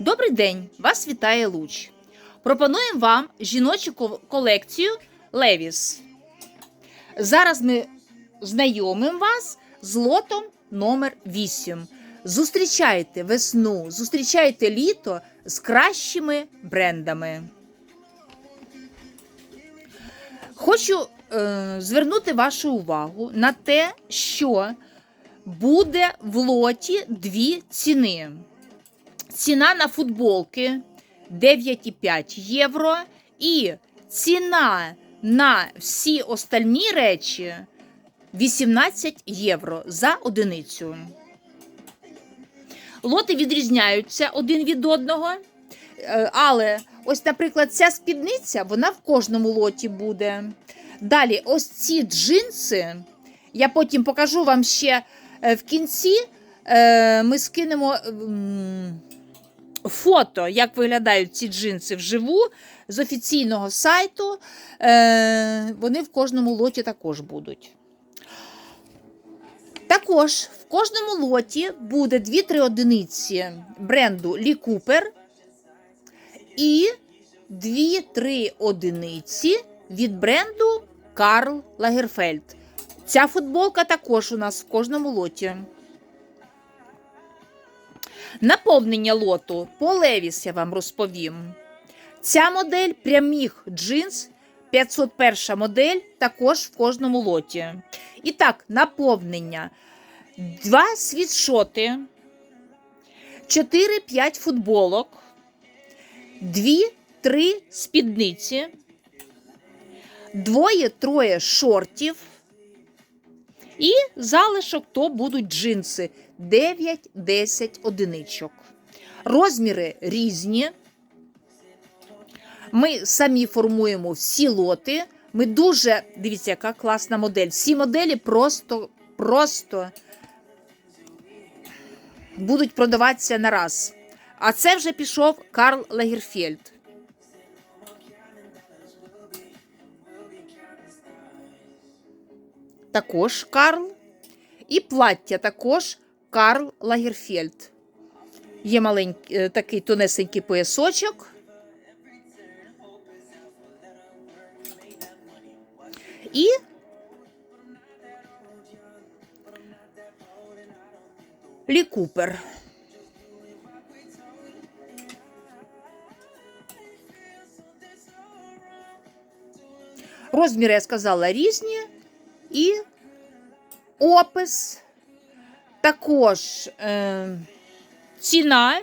Добрий день! Вас вітає Луч. Пропонуємо вам жіночу колекцію Левіс. Зараз ми знайомимо вас з лотом номер 8. Зустрічайте весну, зустрічайте літо з кращими брендами. Хочу е, звернути вашу увагу на те, що буде в лоті дві ціни. Ціна на футболки 9,5 євро. І ціна на всі остальні речі 18 євро за одиницю. Лоти відрізняються один від одного. Е, Але ось, наприклад, ця спідниця, вона в кожному лоті буде. Далі, ось ці джинси. Я потім покажу вам ще е, в кінці. е, Ми скинемо фото, як виглядають ці джинси вживу з офіційного сайту. Е, Вони в кожному лоті також будуть. Також в кожному лоті буде 2-3 одиниці бренду Лі Купер і 2-3 одиниці від бренду Карл Лагерфельд. Ця футболка також у нас в кожному лоті. Наповнення лоту по Левіс я вам розповім. Ця модель прямих джинс 501 модель також в кожному лоті. І так, наповнення. Два світшоти, 4-5 футболок, 2-3 спідниці, двоє-троє шортів. І залишок то будуть джинси 9-10 одиничок. Розміри різні. Ми самі формуємо всі лоти. Ми дуже, дивіться, яка класна модель. Всі моделі просто, просто будуть продаватися на раз. А це вже пішов Карл Лагерфельд. Також Карл. І плаття також Карл Лагерфельд. Є маленький е, такий тонесенький поясочок. І Лі Купер. Розміри, я сказала, різні. І опис, також е, ціна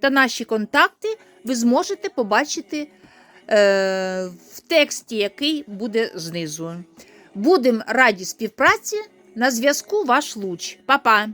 та наші контакти ви зможете побачити е, в тексті, який буде знизу. Будемо раді співпраці. На зв'язку ваш луч. Па-па!